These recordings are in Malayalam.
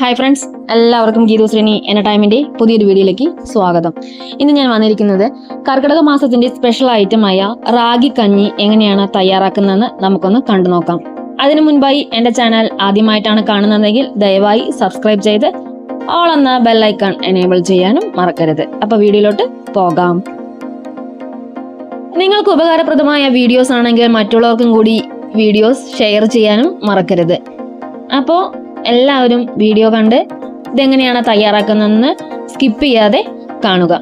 ഹായ് ഫ്രണ്ട്സ് എല്ലാവർക്കും ഗീതു ശ്രീനി ടൈമിന്റെ പുതിയൊരു വീഡിയോയിലേക്ക് സ്വാഗതം. ഇന്ന് ഞാൻ വന്നിരിക്കുന്നത് കർക്കിടക മാസത്തിന്റെ സ്പെഷ്യൽ ഐറ്റമായ റാഗി കഞ്ഞി എങ്ങനെയാണ് തയ്യാറാക്കുന്നതെന്ന് നമുക്കൊന്ന് കണ്ടു നോക്കാം. അതിനു മുൻപായി എന്റെ ചാനൽ ആദ്യമായിട്ടാണ് കാണുന്നതെങ്കിൽ ദയവായി സബ്സ്ക്രൈബ് ചെയ്ത് ഓൾ എന്ന ബെല്ലൈക്കൺ എനേബിൾ ചെയ്യാനും മറക്കരുത്. അപ്പോൾ വീഡിയോയിലോട്ട് പോകാം. നിങ്ങൾക്ക് ഉപകാരപ്രദമായ വീഡിയോസ് ആണെങ്കിൽ മറ്റുള്ളവർക്കും കൂടി വീഡിയോസ് ഷെയർ ചെയ്യാനും മറക്കരുത്. അപ്പോൾ എല്ലാവരും വീഡിയോ കണ്ട് ഇതെങ്ങനെയാണ് തയ്യാറാക്കുന്നതെന്ന് സ്കിപ്പ് ചെയ്യാതെ കാണുക.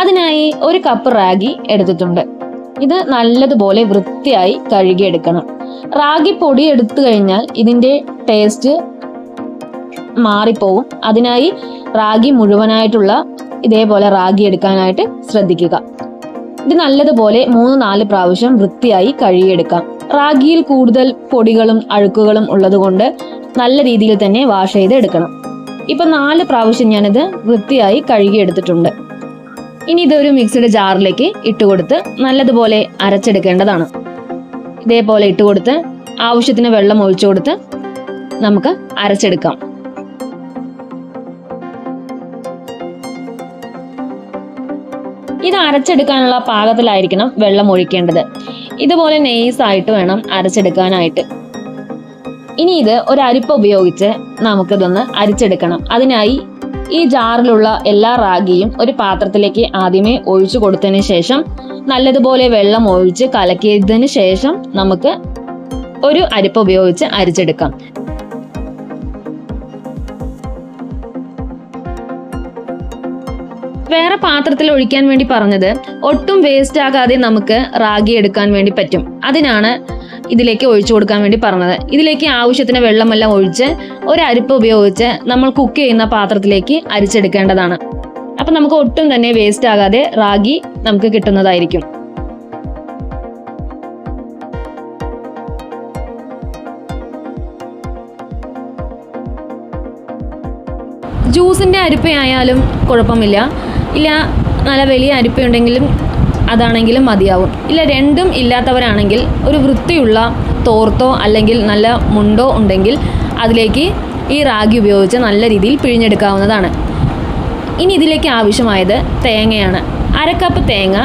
അതിനായി ഒരു കപ്പ് റാഗി എടുത്തിട്ടുണ്ട്. ഇത് നല്ലതുപോലെ വൃത്തിയായി കഴുകിയെടുക്കണം. റാഗി പൊടി എടുത്തു കഴിഞ്ഞാൽ ഇതിന്റെ ടേസ്റ്റ് മാറിപ്പോവും. അതിനായി റാഗി മുഴുവനായിട്ടുള്ള ഇതേപോലെ റാഗി എടുക്കാനായിട്ട് ശ്രദ്ധിക്കുക. ഇത് നല്ലതുപോലെ മൂന്ന് നാല് പ്രാവശ്യം വൃത്തിയായി കഴുകിയെടുക്കാം. റാഗിയിൽ കൂടുതൽ പൊടികളും അഴുക്കുകളും ഉള്ളതുകൊണ്ട് നല്ല രീതിയിൽ തന്നെ വാഷ് ചെയ്ത് എടുക്കണം ഇപ്പൊ നാല് പ്രാവശ്യം ഞാനിത് വൃത്തിയായി കഴുകിയെടുത്തിട്ടുണ്ട്. ഇനി ഇതൊരു മിക്സിയുടെ ജാറിലേക്ക് ഇട്ടുകൊടുത്ത് നല്ലതുപോലെ അരച്ചെടുക്കേണ്ടതാണ്. ഇതേപോലെ ഇട്ടുകൊടുത്ത് ആവശ്യത്തിന് വെള്ളം ഒഴിച്ചു കൊടുത്ത് നമുക്ക് അരച്ചെടുക്കാം. ഇത് അരച്ചെടുക്കാനുള്ള പാകത്തിലായിരിക്കണം വെള്ളം ഒഴിക്കേണ്ടത്. ഇതുപോലെ നെയ്സായിട്ട് വേണം അരച്ചെടുക്കാനായിട്ട്. ഇനി ഇത് ഒരു അരിപ്പ ഉപയോഗിച്ച് നമുക്കിതൊന്ന് അരിച്ചെടുക്കണം. അതിനായി ഈ ജാറിലുള്ള എല്ലാ റാഗിയും ഒരു പാത്രത്തിലേക്ക് ആദ്യമേ ഒഴിച്ചു കൊടുത്തതിന് ശേഷം നല്ലതുപോലെ വെള്ളം ഒഴിച്ച് കലക്കിയതിന് ശേഷം നമുക്ക് ഒരു അരിപ്പ ഉപയോഗിച്ച് അരിച്ചെടുക്കാം. വേറെ പാത്രത്തിൽ ഒഴിക്കാൻ വേണ്ടി പറഞ്ഞത് ഒട്ടും വേസ്റ്റ് ആകാതെ നമുക്ക് റാഗി എടുക്കാൻ വേണ്ടി പറ്റും. അതിനാണ് ഇതിലേക്ക് ഒഴിച്ചു കൊടുക്കാൻ വേണ്ടി പറഞ്ഞത്. ഇതിലേക്ക് ആവശ്യത്തിന് വെള്ളമെല്ലാം ഒഴിച്ച് ഒരു അരിപ്പ് ഉപയോഗിച്ച് നമ്മൾ കുക്ക് ചെയ്യുന്ന പാത്രത്തിലേക്ക് അരിച്ചെടുക്കേണ്ടതാണ്. അപ്പം നമുക്ക് ഒട്ടും തന്നെ വേസ്റ്റ് ആകാതെ റാഗി നമുക്ക് കിട്ടുന്നതായിരിക്കും. ജ്യൂസിന്റെ അരിപ്പയായാലും കുഴപ്പമില്ല. ഇല്ല നല്ല വലിയ അരിപ്പയുണ്ടെങ്കിലും അതാണെങ്കിലും മതിയാവും. ഇല്ല രണ്ടും ഇല്ലാത്തവരാണെങ്കിൽ ഒരു വൃത്തിയുള്ള തോർത്തോ അല്ലെങ്കിൽ നല്ല മുണ്ടോ ഉണ്ടെങ്കിൽ അതിലേക്ക് ഈ റാഗി ഉപയോഗിച്ച് നല്ല രീതിയിൽ പിഴിഞ്ഞെടുക്കാവുന്നതാണ്. ഇനി ഇതിലേക്ക് ആവശ്യമായത് തേങ്ങയാണ്. അരക്കപ്പ് കപ്പ് തേങ്ങ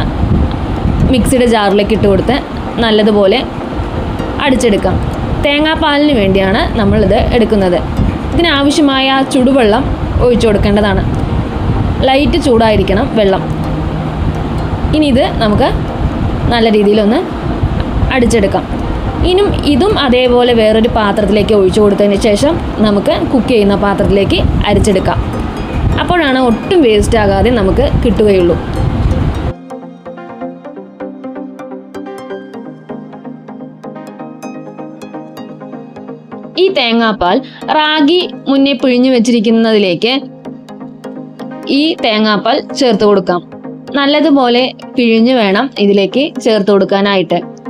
മിക്സിയുടെ ജാറിലേക്ക് ഇട്ട് കൊടുത്ത് നല്ലതുപോലെ അടിച്ചെടുക്കാം. തേങ്ങാപ്പാലിന് വേണ്ടിയാണ് നമ്മളിത് എടുക്കുന്നത്. ഇതിനാവശ്യമായ ചുടുവെള്ളം ഒഴിച്ചു കൊടുക്കേണ്ടതാണ്. ലൈറ്റ് ചൂടായിരിക്കണം വെള്ളം. ഇനി ഇത് നമുക്ക് നല്ല രീതിയിലൊന്ന് അടിച്ചെടുക്കാം. ഇനിയും ഇതും അതേപോലെ വേറൊരു പാത്രത്തിലേക്ക് ഒഴിച്ചു കൊടുത്തതിന് ശേഷം നമുക്ക് കുക്ക് ചെയ്യുന്ന പാത്രത്തിലേക്ക് അരിച്ചെടുക്കാം. അപ്പോഴാണ് ഒട്ടും വേസ്റ്റ് ആകാതെ നമുക്ക് കിട്ടുകയുള്ളൂ. ഈ തേങ്ങാപ്പാൽ റാഗി മുന്നേ പിഴിഞ്ഞു വെച്ചിരിക്കുന്നതിലേക്ക് ഈ തേങ്ങാപ്പാൽ ചേർത്ത് കൊടുക്കാം. നല്ലതുപോലെ പിഴിഞ്ഞു വേണം ഇതിലേക്ക് ചേർത്ത് കൊടുക്കാനായിട്ട്.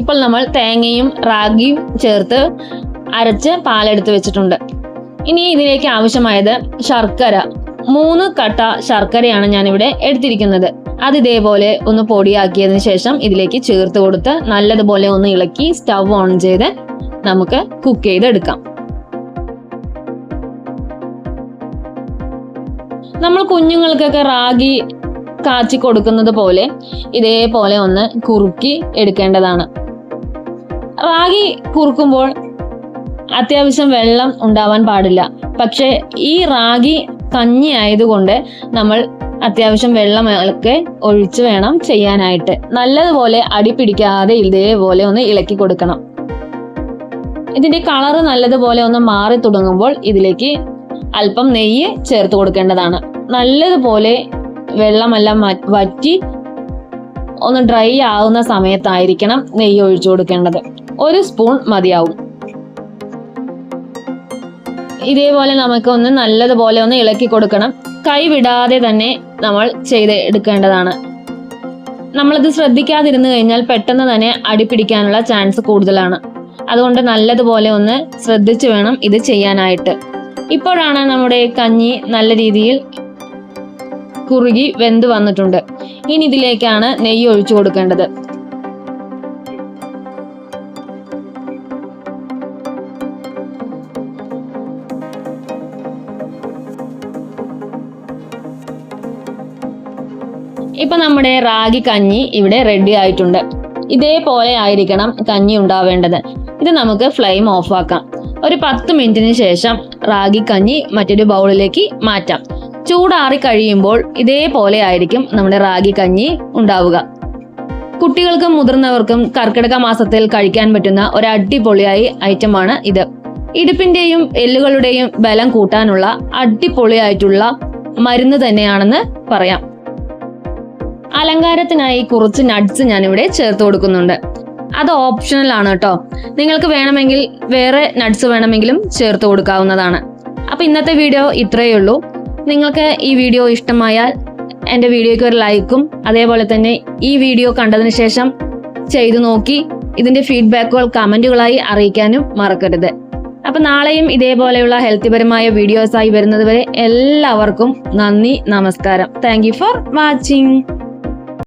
ഇപ്പോൾ നമ്മൾ തേങ്ങയും റാഗിയും ചേർത്ത് അരച്ച് പാലെടുത്ത് വെച്ചിട്ടുണ്ട്. ഇനി ഇതിലേക്ക് ആവശ്യമായത് ശർക്കര. മൂന്ന് കട്ട ശർക്കരയാണ് ഞാനിവിടെ എടുത്തിരിക്കുന്നത്. അത് ഇതേപോലെ ഒന്ന് പൊടിയാക്കിയതിന് ശേഷം ഇതിലേക്ക് ചേർത്ത് കൊടുത്ത് നല്ലതുപോലെ ഒന്ന് ഇളക്കി സ്റ്റവ് ഓൺ ചെയ്ത് നമുക്ക് കുക്ക് ചെയ്തെടുക്കാം. നമ്മൾ കുഞ്ഞുങ്ങൾക്കൊക്കെ റാഗി കാച്ചി കൊടുക്കുന്നത് പോലെ ഇതേപോലെ ഒന്ന് കുറുക്കി എടുക്കേണ്ടതാണ്. റാഗി കുറുക്കുമ്പോൾ അത്യാവശ്യം വെള്ളം ഉണ്ടാവാൻ പാടില്ല. പക്ഷെ ഈ റാഗി കഞ്ഞി ആയതുകൊണ്ട് നമ്മൾ അത്യാവശ്യം വെള്ളമൊക്കെ ഒഴിച്ച് വേണം ചെയ്യാനായിട്ട്. നല്ലതുപോലെ അടി പിടിക്കാതെ ഇതേപോലെ ഒന്ന് ഇളക്കി കൊടുക്കണം. ഇതിന്റെ കളറ് നല്ലതുപോലെ ഒന്ന് മാറി തുടങ്ങുമ്പോൾ ഇതിലേക്ക് അല്പം നെയ്യ് ചേർത്ത് കൊടുക്കേണ്ടതാണ്. നല്ലതുപോലെ വെള്ളമെല്ലാം വറ്റി ഒന്ന് ഡ്രൈ ആവുന്ന സമയത്തായിരിക്കണം നെയ്യ് ഒഴിച്ചു കൊടുക്കേണ്ടത്. ഒരു സ്പൂൺ മതിയാവും. ഇതേപോലെ നമുക്ക് ഒന്ന് നല്ലതുപോലെ ഒന്ന് ഇളക്കി കൊടുക്കണം. കൈ വിടാതെ തന്നെ നമ്മൾ ചെയ്ത് എടുക്കേണ്ടതാണ്. നമ്മളിത് ശ്രദ്ധിക്കാതിരുന്നു കഴിഞ്ഞാൽ പെട്ടെന്ന് തന്നെ അടിപിടിക്കാനുള്ള ചാൻസ് കൂടുതലാണ്. അതുകൊണ്ട് നല്ലതുപോലെ ഒന്ന് ശ്രദ്ധിച്ചു വേണം ഇത് ചെയ്യാനായിട്ട്. ഇപ്പോഴാണ് നമ്മുടെ കഞ്ഞി നല്ല രീതിയിൽ കുറുകി വെന്ത് വന്നിട്ടുണ്ട്. ഇനി ഇതിലേക്കാണ് നെയ്യ് ഒഴിച്ചു കൊടുക്കേണ്ടത്. ഇപ്പൊ നമ്മുടെ റാഗി കഞ്ഞി ഇവിടെ റെഡി ആയിട്ടുണ്ട്. ഇതേപോലെ ആയിരിക്കണം കഞ്ഞി ഉണ്ടാവേണ്ടത്. ഇത് നമുക്ക് ഫ്ലെയിം ഓഫ് ആക്കാം. ഒരു പത്ത് മിനിറ്റിന് ശേഷം റാഗി കഞ്ഞി മറ്റൊരു ബൗളിലേക്ക് മാറ്റാം. ചൂടാറി കഴിയുമ്പോൾ ഇതേപോലെ ആയിരിക്കും നമ്മുടെ റാഗി കഞ്ഞി ഉണ്ടാവുക. കുട്ടികൾക്കും മുതിർന്നവർക്കും കർക്കിടക മാസത്തിൽ കഴിക്കാൻ പറ്റുന്ന ഒരു അടിപൊളിയായി ഐറ്റമാണ് ഇത്. ഇടുപ്പിന്റെയും എല്ലുകളുടെയും ബലം കൂട്ടാനുള്ള അടിപൊളിയായിട്ടുള്ള മരുന്ന് തന്നെയാണെന്ന് പറയാം. അലങ്കാരത്തിനായി കുറച്ച് നട്ട്സ് ഞാനിവിടെ ചേർത്ത് കൊടുക്കുന്നുണ്ട്. അത് ഓപ്ഷണൽ ആണ് കേട്ടോ. നിങ്ങൾക്ക് വേണമെങ്കിൽ വേറെ നട്ട്സ് വേണമെങ്കിലും ചേർത്ത് കൊടുക്കാവുന്നതാണ്. അപ്പോൾ ഇന്നത്തെ വീഡിയോ ഇത്രയേ ഉള്ളൂ. നിങ്ങൾക്ക് ഈ വീഡിയോ ഇഷ്ടമായാൽ എന്റെ വീഡിയോയ്ക്ക് ഒരു ലൈക്കും അതേപോലെ തന്നെ ഈ വീഡിയോ കണ്ടതിന് ശേഷം ചെയ്തു നോക്കി ഇതിന്റെ ഫീഡ്ബാക്കുകൾ കമന്റുകളായി അറിയിക്കാനും മറക്കരുത്. അപ്പം നാളെയും ഇതേപോലെയുള്ള ഹെൽത്തിപരമായ വീഡിയോസായി വരുന്നതുവരെ എല്ലാവർക്കും നന്ദി നമസ്കാരം. Thank for watching